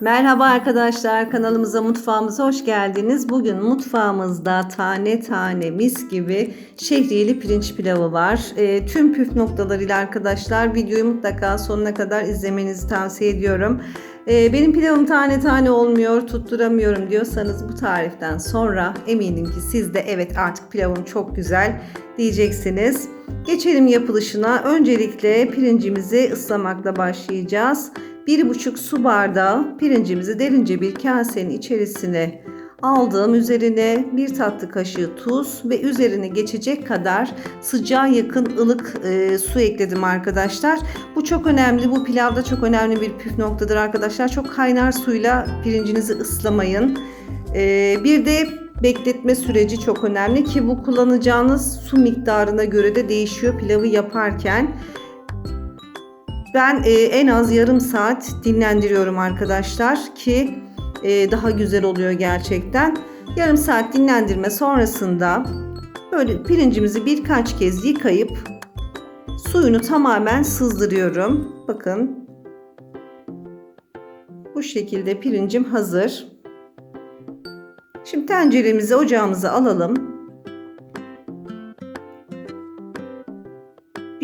Merhaba arkadaşlar kanalımıza mutfağımıza hoş geldiniz. Bugün mutfağımızda tane tane mis gibi şehriyeli pirinç pilavı var. E, tüm püf noktalarıyla arkadaşlar videoyu mutlaka sonuna kadar izlemenizi tavsiye ediyorum. E, benim pilavım tane tane olmuyor tutturamıyorum diyorsanız bu tariften sonra eminim ki siz de evet artık pilavım çok güzel diyeceksiniz. Geçelim yapılışına. Öncelikle pirincimizi ıslamakla başlayacağız. 1,5 su bardağı pirincimizi derince bir kasenin içerisine aldım. Üzerine bir tatlı kaşığı tuz ve üzerine geçecek kadar sıcağa yakın ılık e, su ekledim arkadaşlar. Bu çok önemli. Bu pilavda çok önemli bir püf noktadır arkadaşlar. Çok kaynar suyla pirincinizi ıslamayın. E, bir de bekletme süreci çok önemli ki bu kullanacağınız su miktarına göre de değişiyor pilavı yaparken. Ben e, en az yarım saat dinlendiriyorum arkadaşlar ki e, daha güzel oluyor gerçekten. Yarım saat dinlendirme sonrasında böyle pirincimizi birkaç kez yıkayıp suyunu tamamen sızdırıyorum. Bakın bu şekilde pirincim hazır. Şimdi tenceremizi ocağımıza alalım.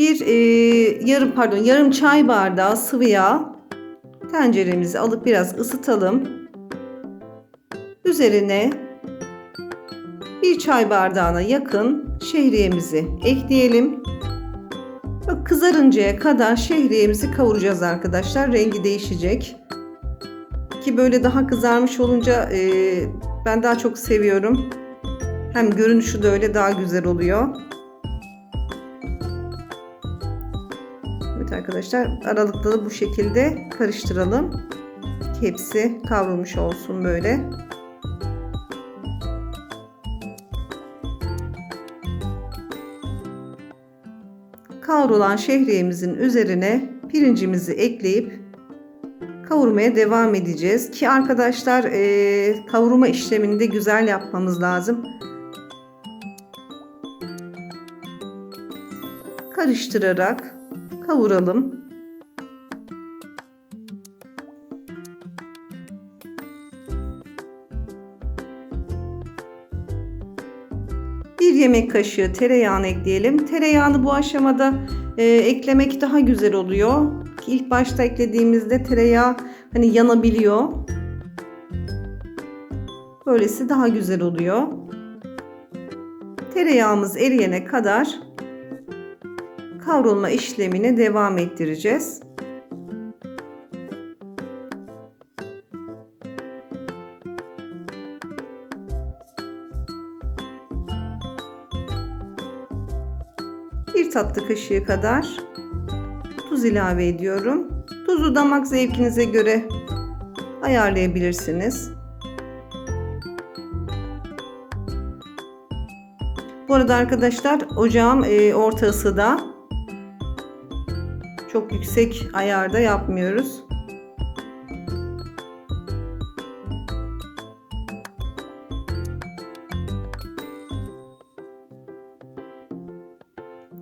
Bir e, yarım pardon yarım çay bardağı sıvı yağ tenceremizi alıp biraz ısıtalım. Üzerine bir çay bardağına yakın şehriyemizi ekleyelim. Bak kızarıncaya kadar şehriyemizi kavuracağız arkadaşlar. Rengi değişecek. Ki böyle daha kızarmış olunca e, ben daha çok seviyorum. Hem görünüşü de öyle daha güzel oluyor. Arkadaşlar aralıklı da bu şekilde karıştıralım. Hepsi kavrulmuş olsun böyle. Kavrulan şehriyemizin üzerine pirincimizi ekleyip kavurmaya devam edeceğiz. Ki arkadaşlar e, kavurma işlemini de güzel yapmamız lazım. Karıştırarak kavuralım. Bir yemek kaşığı tereyağını ekleyelim. Tereyağını bu aşamada e, eklemek daha güzel oluyor. İlk başta eklediğimizde tereyağı hani yanabiliyor. Böylesi daha güzel oluyor. Tereyağımız eriyene kadar kavrulma işlemine devam ettireceğiz. Bir tatlı kaşığı kadar tuz ilave ediyorum. Tuzu damak zevkinize göre ayarlayabilirsiniz. Bu arada arkadaşlar ocağım e, orta ısıda. Çok yüksek ayarda yapmıyoruz.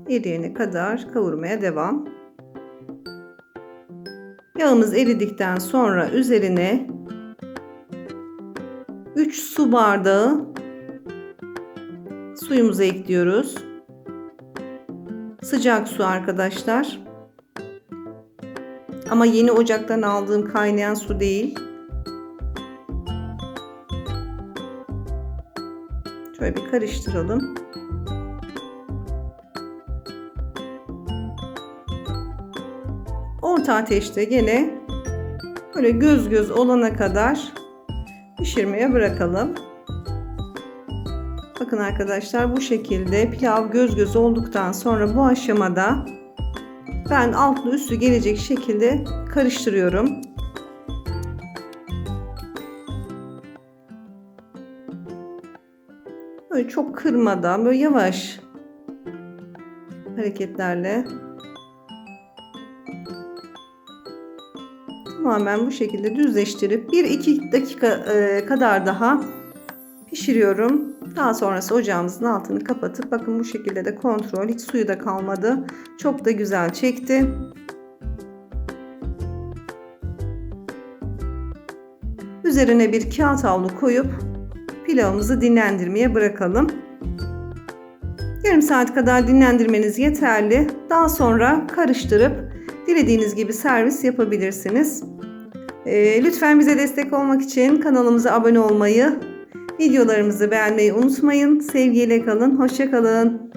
Eriyene kadar kavurmaya devam. Yağımız eridikten sonra üzerine 3 su bardağı suyumuzu ekliyoruz. Sıcak su arkadaşlar. Ama yeni ocaktan aldığım kaynayan su değil. Şöyle bir karıştıralım. Orta ateşte gene böyle göz göz olana kadar pişirmeye bırakalım. Bakın arkadaşlar bu şekilde pilav göz göz olduktan sonra bu aşamada ben altlı üstü gelecek şekilde karıştırıyorum. Böyle çok kırmadan böyle yavaş hareketlerle tamamen bu şekilde düzleştirip 1-2 dakika kadar daha pişiriyorum. Daha sonrası ocağımızın altını kapatıp bakın bu şekilde de kontrol hiç suyu da kalmadı. Çok da güzel çekti. Üzerine bir kağıt havlu koyup pilavımızı dinlendirmeye bırakalım. Yarım saat kadar dinlendirmeniz yeterli. Daha sonra karıştırıp dilediğiniz gibi servis yapabilirsiniz. Ee, lütfen bize destek olmak için kanalımıza abone olmayı, videolarımızı beğenmeyi unutmayın. Sevgiyle kalın, hoşça kalın.